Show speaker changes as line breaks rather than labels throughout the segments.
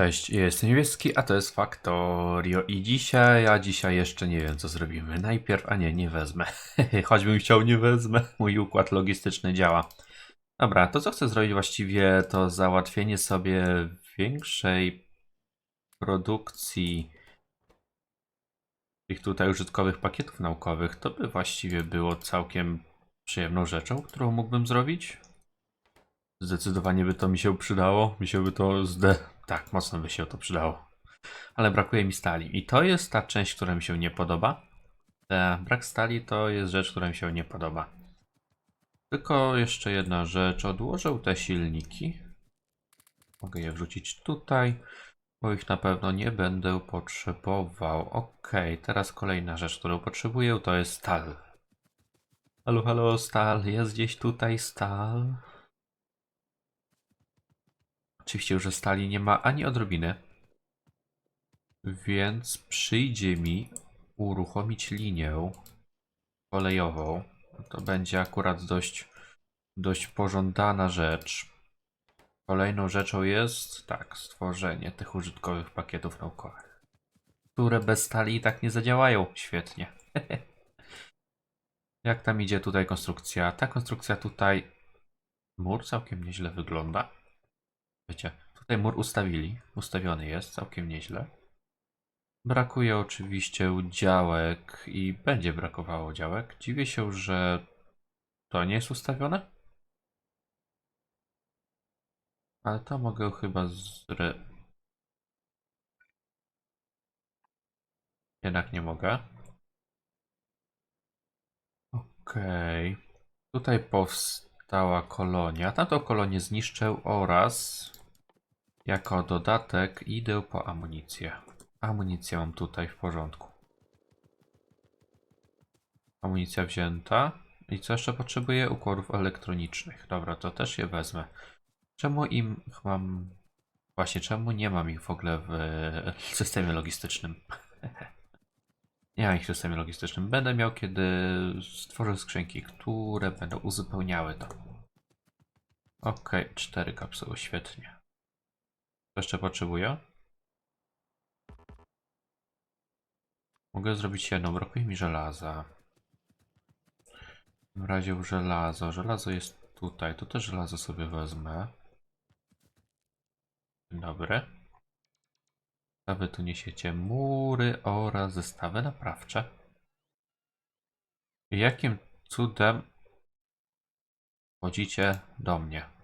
Cześć, jestem niebieski, a to jest Factorio i dzisiaj, a dzisiaj jeszcze nie wiem co zrobimy. Najpierw, a nie, nie wezmę. Choćbym chciał, nie wezmę. Mój układ logistyczny działa. Dobra, to co chcę zrobić właściwie to załatwienie sobie większej produkcji tych tutaj użytkowych pakietów naukowych. To by właściwie było całkiem przyjemną rzeczą, którą mógłbym zrobić. Zdecydowanie by to mi się przydało. Mi się by to zde... Tak, mocno by się to przydało. Ale brakuje mi stali. I to jest ta część, która mi się nie podoba. E, brak stali to jest rzecz, która mi się nie podoba. Tylko jeszcze jedna rzecz. Odłożę te silniki. Mogę je wrzucić tutaj, bo ich na pewno nie będę potrzebował. Ok, teraz kolejna rzecz, którą potrzebuję, to jest stal. Halo, halo, stal. Jest gdzieś tutaj stal. Oczywiście już stali nie ma ani odrobiny. Więc przyjdzie mi uruchomić linię kolejową. To będzie akurat dość, dość pożądana rzecz. Kolejną rzeczą jest, tak, stworzenie tych użytkowych pakietów naukowych, które bez stali i tak nie zadziałają. Świetnie. Jak tam idzie tutaj konstrukcja? Ta konstrukcja tutaj, mur całkiem nieźle wygląda. Wiecie, tutaj mur ustawili, ustawiony jest całkiem nieźle. Brakuje oczywiście działek i będzie brakowało działek. Dziwię się, że to nie jest ustawione. Ale to mogę chyba zre... Jednak nie mogę. Okej. Tutaj powstała kolonia. Tamtą kolonię zniszczę oraz jako dodatek idę po amunicję. Amunicję mam tutaj w porządku. Amunicja wzięta. I co jeszcze potrzebuję? Układów elektronicznych. Dobra, to też je wezmę. Czemu im mam... Właśnie, czemu nie mam ich w ogóle w systemie logistycznym? nie mam ich w systemie logistycznym. Będę miał, kiedy stworzę skrzynki, które będą uzupełniały to. Okej, cztery kapsuły, świetnie. Jeszcze potrzebuję? Mogę zrobić jedną, brakuje mi żelaza. W razie żelazo. Żelazo jest tutaj. Tu też żelazo sobie wezmę. Dobry. Zestawy tu niesiecie mury oraz zestawy naprawcze. Jakim cudem chodzicie do mnie?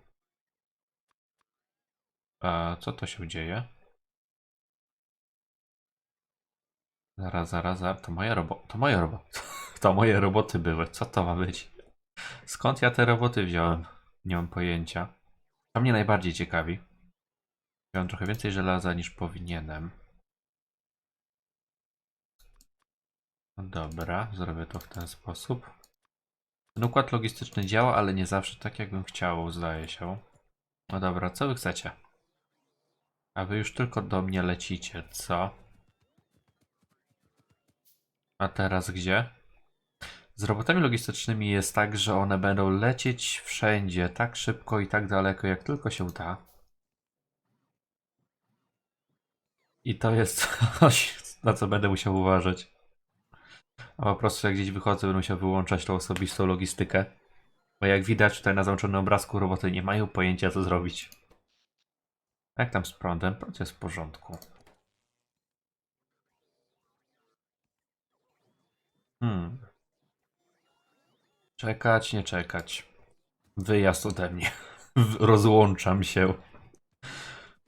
A co to się dzieje? Zaraz, zaraz, zaraz. To moja robota. To moje roboty. To moje roboty były. Co to ma być? Skąd ja te roboty wziąłem? Nie mam pojęcia. To mnie najbardziej ciekawi. Wziąłem trochę więcej żelaza niż powinienem. No dobra, zrobię to w ten sposób. Ten układ logistyczny działa, ale nie zawsze tak, jakbym chciał, zdaje się. No dobra, co wy chcecie? A wy już tylko do mnie lecicie, co? A teraz gdzie? Z robotami logistycznymi jest tak, że one będą lecieć wszędzie tak szybko i tak daleko, jak tylko się da. I to jest coś, na co będę musiał uważać. A po prostu jak gdzieś wychodzę, będę musiał wyłączać tą osobistą logistykę. Bo jak widać tutaj na załączonym obrazku, roboty nie mają pojęcia co zrobić. Jak tam z prądem? Prąd jest w porządku. Hmm. Czekać, nie czekać. Wyjazd ode mnie. Rozłączam się.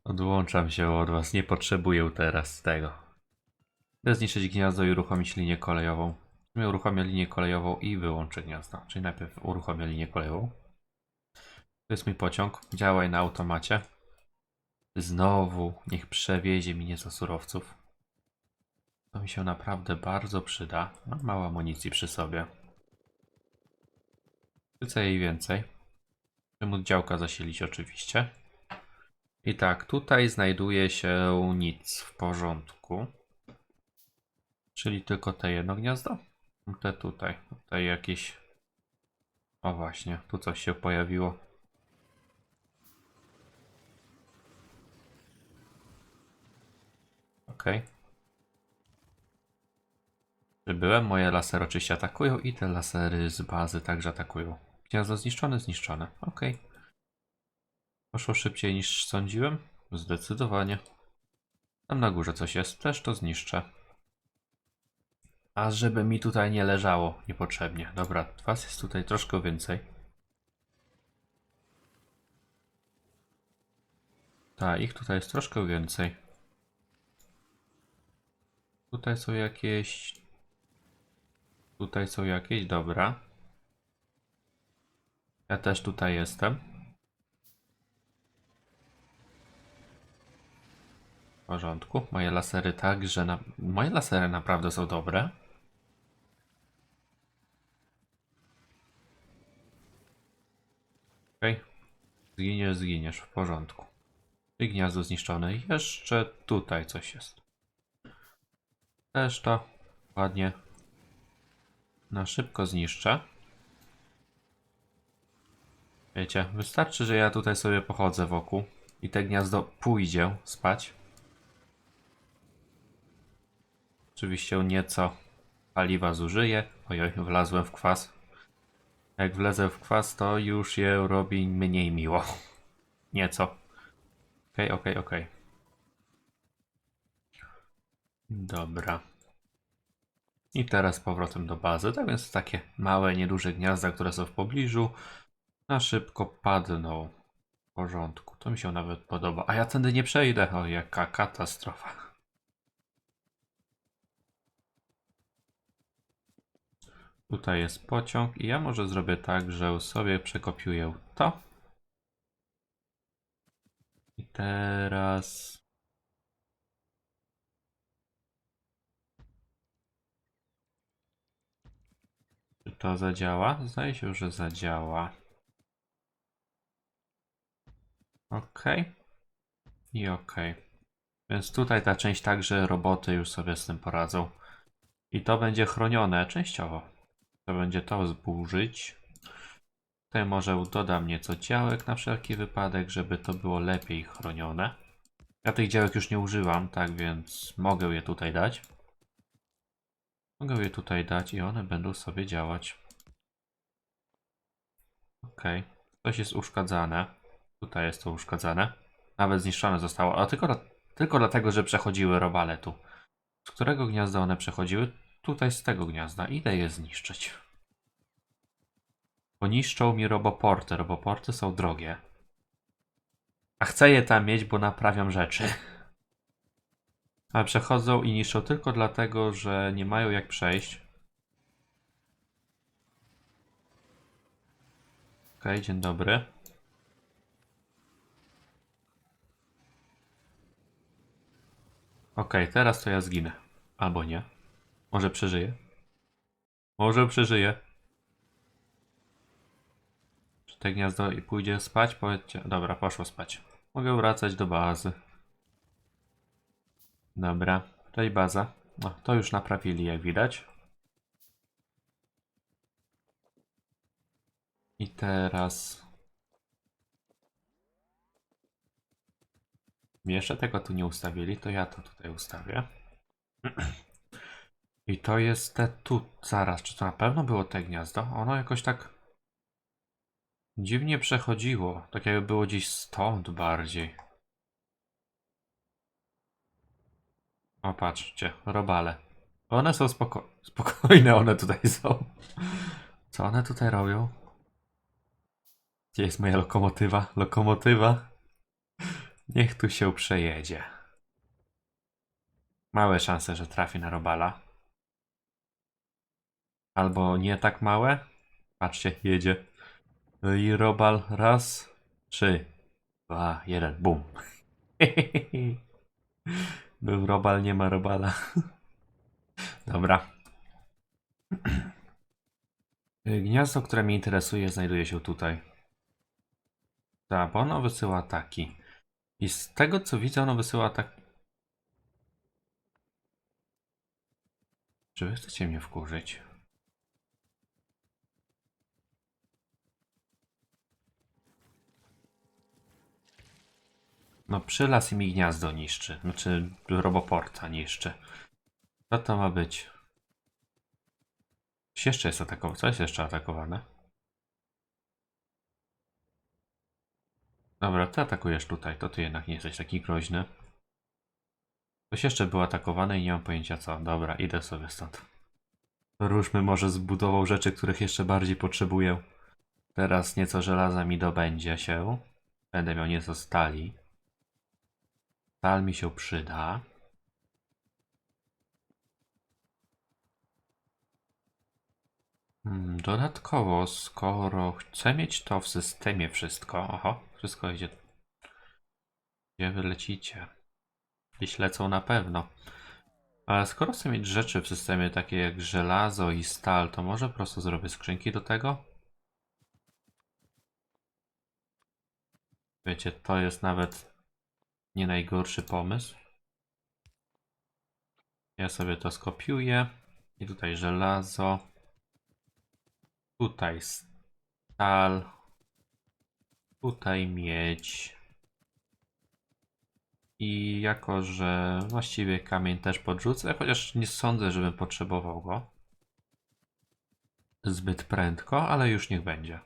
Odłączam się od was. Nie potrzebuję teraz tego. Chcę zniszczyć gniazdo i uruchomić linię kolejową. Uruchomię linię kolejową i wyłączę gniazdo. Czyli najpierw uruchomię linię kolejową. To jest mój pociąg. Działaj na automacie. Znowu niech przewiezie mi nieco surowców. To mi się naprawdę bardzo przyda. Mam mało amunicji przy sobie. Chcę jej więcej. Chcę działka zasilić oczywiście. I tak, tutaj znajduje się nic w porządku. Czyli tylko te jedno gniazdo? Te tutaj. Tutaj jakieś... O właśnie, tu coś się pojawiło. Okej. Byłem, moje lasery oczywiście atakują i te lasery z bazy także atakują. Gniazdo zniszczone, zniszczone. Okej. Poszło szybciej niż sądziłem? Zdecydowanie. Tam na górze coś jest, też to zniszczę. A żeby mi tutaj nie leżało niepotrzebnie. Dobra, was jest tutaj troszkę więcej. Tak, ich tutaj jest troszkę więcej. Tutaj są jakieś. Tutaj są jakieś, dobra. Ja też tutaj jestem. W porządku. Moje lasery także. Na... Moje lasery naprawdę są dobre. Okej. Zginiesz, zginiesz. W porządku. I gniazdo zniszczone. Jeszcze tutaj coś jest. Też to ładnie na szybko zniszczę. Wiecie, wystarczy, że ja tutaj sobie pochodzę wokół i te gniazdo pójdzie spać. Oczywiście nieco paliwa zużyję. Ojoj, wlazłem w kwas. Jak wlezę w kwas, to już je robi mniej miło. Nieco. Okej, okej, okej. Dobra. I teraz powrotem do bazy. Tak więc takie małe, nieduże gniazda, które są w pobliżu, na szybko padną. W porządku. To mi się nawet podoba. A ja tędy nie przejdę. O, jaka katastrofa. Tutaj jest pociąg i ja może zrobię tak, że sobie przekopiuję to. I teraz... to zadziała? Zdaje się, że zadziała. Ok. I ok. Więc tutaj ta część także roboty już sobie z tym poradzą. I to będzie chronione częściowo. To będzie to zburzyć. Tutaj może dodam nieco działek na wszelki wypadek, żeby to było lepiej chronione. Ja tych działek już nie używam, tak więc mogę je tutaj dać. Mogę je tutaj dać i one będą sobie działać. Ok. Coś jest uszkadzane. Tutaj jest to uszkadzane. Nawet zniszczone zostało, ale tylko, tylko dlatego, że przechodziły robale tu. Z którego gniazda one przechodziły? Tutaj z tego gniazda. Idę je zniszczyć. Poniszczą mi roboporty. Roboporty są drogie. A chcę je tam mieć, bo naprawiam rzeczy. Ale przechodzą i niszczą tylko dlatego, że nie mają jak przejść. Okej, dzień dobry. Okej, teraz to ja zginę. Albo nie. Może przeżyję. Może przeżyję. Czy te gniazdo i pójdzie spać? Powiedzcie. Dobra, poszło spać. Mogę wracać do bazy. Dobra, tutaj baza. To już naprawili, jak widać. I teraz. Jeszcze tego tu nie ustawili, to ja to tutaj ustawię. I to jest te tu. Zaraz, czy to na pewno było te gniazdo? Ono jakoś tak dziwnie przechodziło. Tak jakby było gdzieś stąd bardziej. O, patrzcie, robale. One są spoko spokojne, one tutaj są. Co one tutaj robią? Gdzie jest moja lokomotywa? Lokomotywa? Niech tu się przejedzie. Małe szanse, że trafi na robala. Albo nie tak małe. Patrzcie, jedzie. No I robal raz, trzy, dwa, jeden, bum. Był robal, nie ma robala. Dobra. Gniazdo, które mnie interesuje, znajduje się tutaj. Tak, bo ono wysyła ataki. I z tego co widzę, ono wysyła atak. Czy wy chcecie mnie wkurzyć? No przylas i mi gniazdo niszczy. Znaczy roboporta niszczy. Co to ma być? Coś jeszcze jest atakowane. Co jest jeszcze atakowane? Dobra, ty atakujesz tutaj. To ty jednak nie jesteś taki groźny. Coś jeszcze było atakowane i nie mam pojęcia co. Dobra, idę sobie stąd. Ruszmy może zbudował rzeczy, których jeszcze bardziej potrzebuję. Teraz nieco żelaza mi dobędzie się. Będę miał nieco stali. Stal mi się przyda. Hmm, dodatkowo, skoro chcę mieć to w systemie wszystko. Oho, wszystko idzie. Gdzie wy lecicie? Gdzieś lecą na pewno. Ale skoro chcę mieć rzeczy w systemie takie jak żelazo i stal, to może po prostu zrobię skrzynki do tego? Wiecie, to jest nawet nie najgorszy pomysł. Ja sobie to skopiuję. I tutaj żelazo. Tutaj stal. Tutaj miedź. I jako, że właściwie kamień też podrzucę, chociaż nie sądzę, żebym potrzebował go zbyt prędko, ale już niech będzie.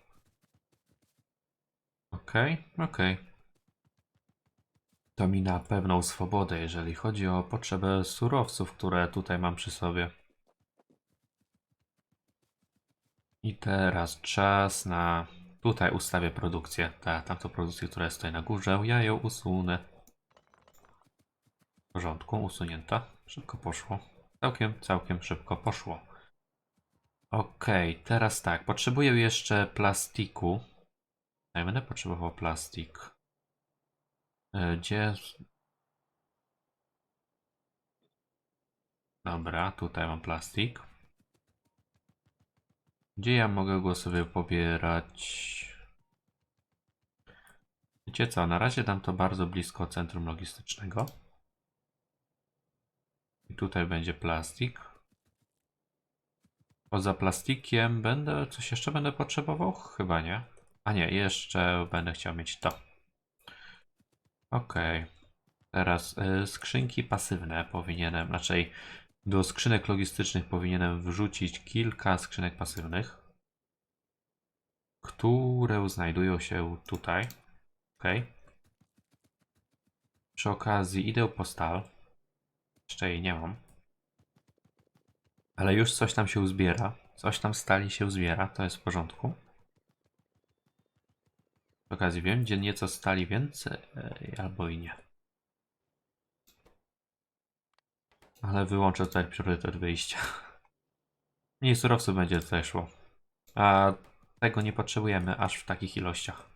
Okej, okej. To mi na pewną swobodę, jeżeli chodzi o potrzebę surowców, które tutaj mam przy sobie. I teraz czas na... Tutaj ustawię produkcję. Ta, tamtą produkcję, która jest tutaj na górze. Ja ją usunę. W porządku, usunięta. Szybko poszło. Całkiem, całkiem szybko poszło. Okej, teraz tak. Potrzebuję jeszcze plastiku. Ja będę potrzebował plastik. E, Gdzie... Dobra, tutaj mam plastik. Gdzie ja mogę go sobie pobierać? Wiecie co, na razie dam to bardzo blisko centrum logistycznego. I tutaj będzie plastik. Poza plastikiem będę... Coś jeszcze będę potrzebował? Chyba nie. A nie, jeszcze będę chciał mieć to. Okej. Teraz y, skrzynki pasywne powinienem, raczej do skrzynek logistycznych powinienem wrzucić kilka skrzynek pasywnych, które znajdują się tutaj. Okej. Przy okazji idę po stal. Jeszcze jej nie mam. Ale już coś tam się uzbiera. Coś tam stali się uzbiera, to jest w porządku. Okazji wiem, gdzie nieco stali więcej, albo i nie. Ale wyłączę tutaj priorytet wyjścia. Mniej surowców będzie tutaj szło. A tego nie potrzebujemy aż w takich ilościach.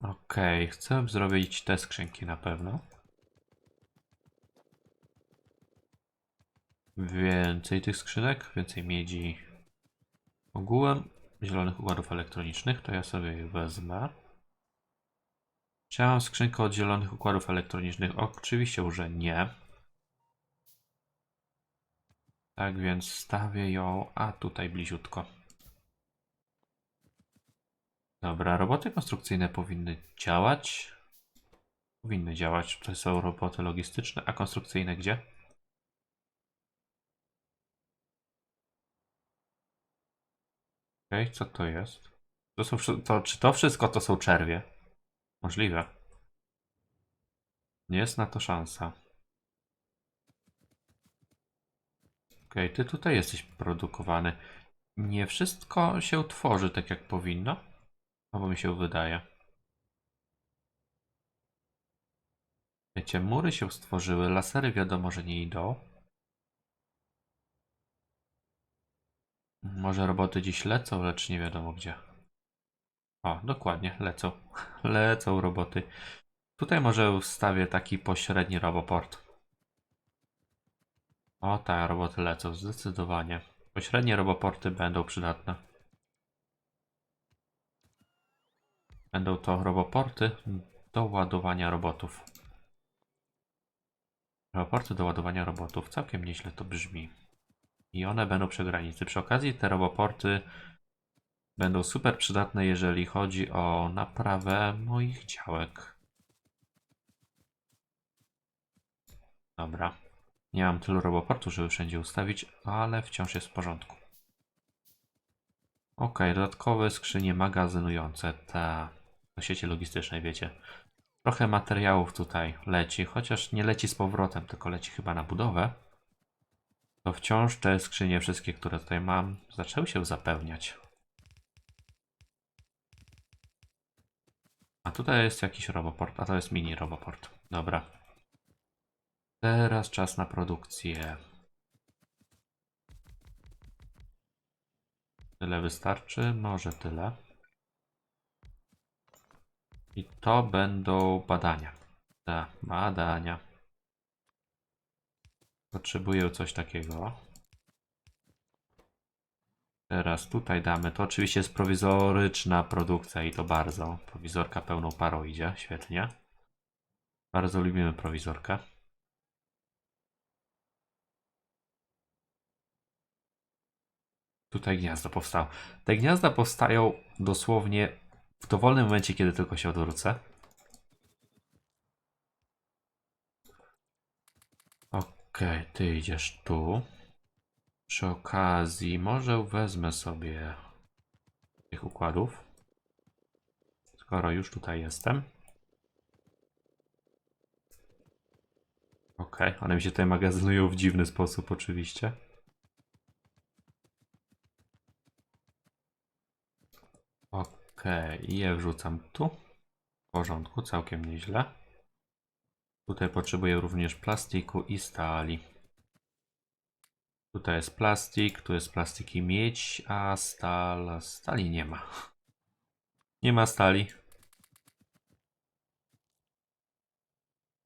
Okej, chcę zrobić te skrzynki na pewno. Więcej tych skrzynek, więcej miedzi. Ogółem zielonych układów elektronicznych, to ja sobie je wezmę. Czy ja mam skrzynkę od zielonych układów elektronicznych? Oczywiście, że nie. Tak więc stawię ją, a tutaj bliziutko. Dobra, roboty konstrukcyjne powinny działać. Powinny działać. To są roboty logistyczne, a konstrukcyjne gdzie? Okej, co to jest? To są, to, czy to wszystko to są czerwie? Możliwe. Nie jest na to szansa. Okej, ty tutaj jesteś produkowany. Nie wszystko się tworzy tak jak powinno? Albo mi się wydaje. Wiecie, mury się stworzyły, lasery wiadomo, że nie idą. Może roboty dziś lecą, lecz nie wiadomo gdzie. O, dokładnie, lecą. Lecą roboty. Tutaj może wstawię taki pośredni roboport. O tak, roboty lecą, zdecydowanie. Pośrednie roboporty będą przydatne. Będą to roboporty do ładowania robotów. Roboporty do ładowania robotów. Całkiem nieźle to brzmi. I one będą przy granicy. Przy okazji te roboporty będą super przydatne, jeżeli chodzi o naprawę moich działek. Dobra. Nie mam tylu roboportu, żeby wszędzie ustawić, ale wciąż jest w porządku. Ok, dodatkowe skrzynie magazynujące. Do sieci logistycznej, wiecie. Trochę materiałów tutaj leci, chociaż nie leci z powrotem, tylko leci chyba na budowę. To wciąż te skrzynie, wszystkie, które tutaj mam, zaczęły się zapełniać. A tutaj jest jakiś roboport, a to jest mini roboport. Dobra. Teraz czas na produkcję. Tyle wystarczy? Może tyle. I to będą badania. Tak, badania. Potrzebuję coś takiego. Teraz tutaj damy. To oczywiście jest prowizoryczna produkcja i to bardzo. Prowizorka pełną parą idzie. Świetnie. Bardzo lubimy prowizorkę. Tutaj gniazdo powstało. Te gniazda powstają dosłownie w dowolnym momencie, kiedy tylko się odwrócę. Okej, ty idziesz tu. Przy okazji, może wezmę sobie tych układów. Skoro już tutaj jestem. Okej, one mi się tutaj magazynują w dziwny sposób, oczywiście. Okej, i je wrzucam tu. W porządku, całkiem nieźle. Tutaj potrzebuję również plastiku i stali. Tutaj jest plastik, tu jest plastik i miedź, a stal, stali nie ma. Nie ma stali.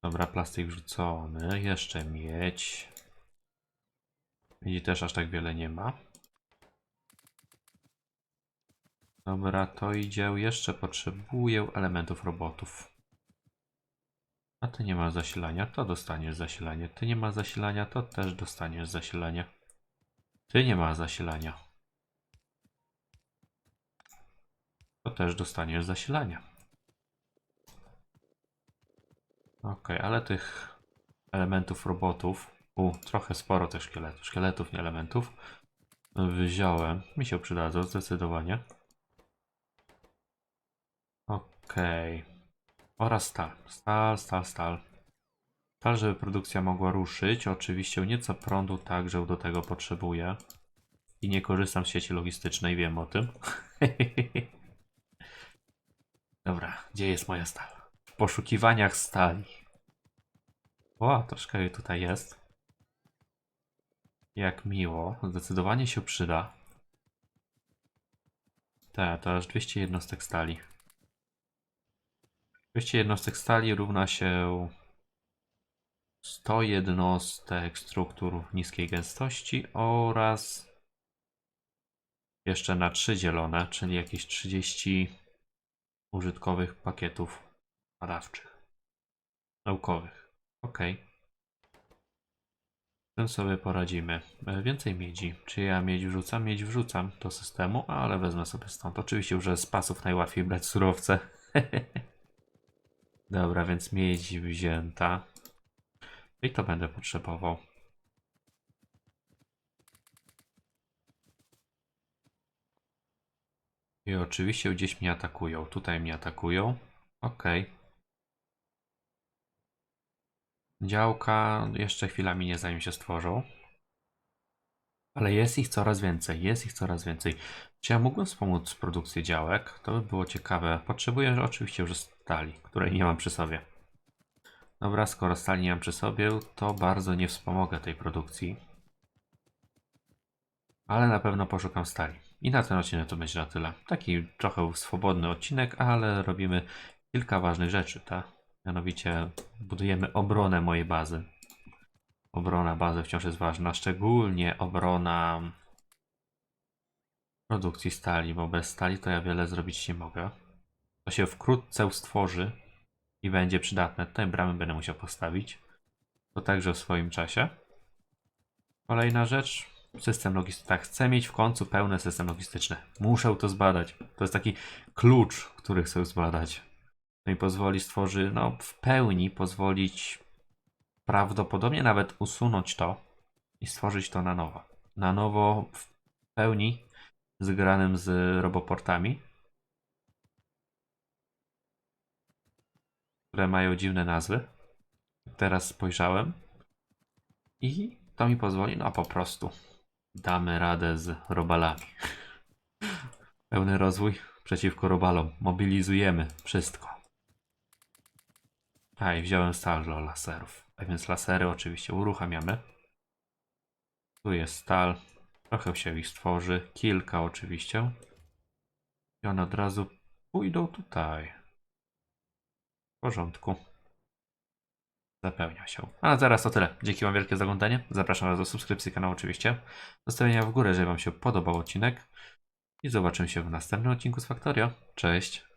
Dobra, plastik wrzucony, jeszcze miedź. Miedzi też aż tak wiele nie ma. Dobra, to idzie. Jeszcze potrzebuję elementów robotów. A ty nie masz zasilania, to dostaniesz zasilanie. Ty nie masz zasilania, to też dostaniesz zasilanie. Ty nie masz zasilania. To też dostaniesz zasilania. Ok, ale tych elementów robotów. U, trochę sporo tych szkieletów. Szkieletów, nie elementów. Wziąłem. Mi się przydadzą zdecydowanie. Okej. Oraz stal. Stal, stal, stal. Stal, żeby produkcja mogła ruszyć. Oczywiście nieco prądu także do tego potrzebuję. I nie korzystam z sieci logistycznej, wiem o tym. Dobra, gdzie jest moja stal? W poszukiwaniach stali. O, troszkę jej tutaj jest. Jak miło. Zdecydowanie się przyda. Tak, to aż 200 jednostek stali. 200 jednostek stali równa się 100 jednostek struktur niskiej gęstości oraz jeszcze na 3 dzielone, czyli jakieś 30 użytkowych pakietów badawczych, naukowych. Ok. Z tym sobie poradzimy. E, Więcej miedzi. Czy ja miedź wrzucam? Miedź wrzucam do systemu, ale wezmę sobie stąd. Oczywiście już z pasów najłatwiej brać surowce. Dobra, więc miedź wzięta. I to będę potrzebował. I oczywiście gdzieś mnie atakują. Tutaj mnie atakują. Ok. Działka jeszcze chwilami nie zanim się stworzą. Ale jest ich coraz więcej, jest ich coraz więcej. Czy ja mógłbym wspomóc w produkcji działek? To by było ciekawe. Potrzebuję oczywiście już stali, której nie mam przy sobie. Dobra, skoro stali nie mam przy sobie, to bardzo nie wspomogę tej produkcji. Ale na pewno poszukam stali. I na ten odcinek to będzie na tyle. Taki trochę swobodny odcinek, ale robimy kilka ważnych rzeczy, tak? Mianowicie budujemy obronę mojej bazy. Obrona bazy wciąż jest ważna, szczególnie obrona produkcji stali, bo bez stali to ja wiele zrobić nie mogę. To się wkrótce stworzy i będzie przydatne. Tutaj bramy będę musiał postawić. To także w swoim czasie. Kolejna rzecz. system logistyczny. Tak, chcę mieć w końcu pełny system logistyczny. Muszę to zbadać. To jest taki klucz, który chcę zbadać. No i pozwoli stworzy, no w pełni pozwolić prawdopodobnie nawet usunąć to i stworzyć to na nowo. Na nowo w pełni zgranym z roboportami, które mają dziwne nazwy. Teraz spojrzałem i to mi pozwoli, no po prostu damy radę z robalami. Pełny rozwój przeciwko robalom. Mobilizujemy wszystko. A i wziąłem stal dla laserów. A więc lasery oczywiście uruchamiamy. Tu jest stal. Trochę się ich stworzy. Kilka oczywiście. I one od razu pójdą tutaj. Porządku. Zapełnia się. A zaraz to tyle. Dzięki Wam wielkie za oglądanie. Zapraszam Was do subskrypcji kanału oczywiście. Zostawienia w górę, jeżeli Wam się podobał odcinek. I zobaczymy się w następnym odcinku z Factorio. Cześć!